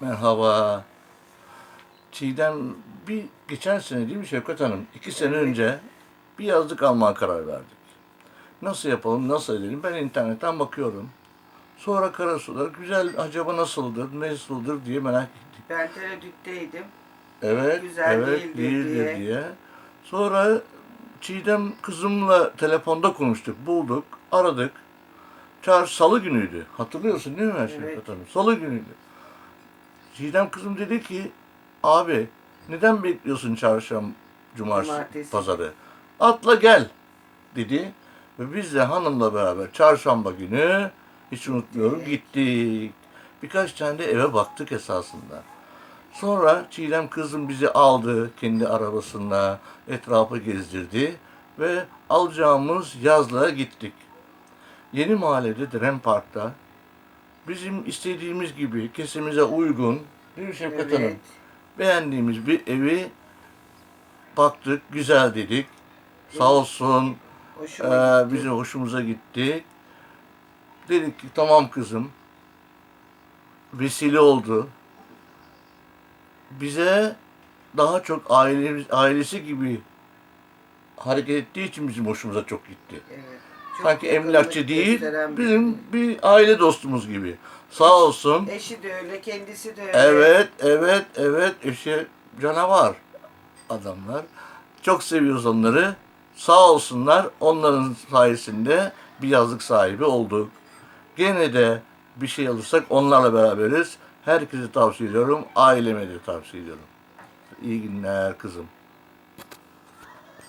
Merhaba. Çiğdem bir geçen sene değil mi Şevkat Hanım? İki sene önce bir yazlık almaya karar verdik. Nasıl yapalım, nasıl edelim? Ben internetten bakıyorum. Sonra Karasular güzel acaba nasıldır, nasıldır diye merak ettik. Ben tereddütteydim. Evet, Güzel evet değildir diye. diye. Sonra Çiğdem kızımla telefonda konuştuk, bulduk, aradık. Çağrı salı günüydü. Hatırlıyorsun değil mi Evet. Şevkat Hanım? Salı günüydü. Çiğdem kızım dedi ki, abi neden bekliyorsun çarşamba, cumartesi, Cumartesi. pazarı? Atla gel dedi. Ve biz de hanımla beraber çarşamba günü hiç unutmuyorum gittik. Birkaç tane de eve baktık esasında. Sonra Çiğdem kızım bizi aldı kendi arabasında etrafı gezdirdi ve alacağımız yazlığa gittik. Yeni mahallede Dren Park'ta bizim istediğimiz gibi kesimize uygun değil mi Şefkat Hanım? Evet. Beğendiğimiz bir evi baktık, güzel dedik. Sağ olsun Hoşuma ee, gitti. bize hoşumuza gitti. Dedik ki tamam kızım. Vesile oldu. Bize daha çok ailemiz, ailesi gibi hareket ettiği için bizim hoşumuza çok gitti. Evet. Sanki emlakçı değil, bizim bir aile dostumuz gibi. Sağ olsun. Eşi de öyle, kendisi de öyle. Evet, evet, evet. Eşi canavar adamlar. Çok seviyoruz onları. Sağ olsunlar. Onların sayesinde bir yazlık sahibi olduk. Gene de bir şey alırsak onlarla beraberiz. Herkese tavsiye ediyorum. Aileme de tavsiye ediyorum. İyi günler kızım.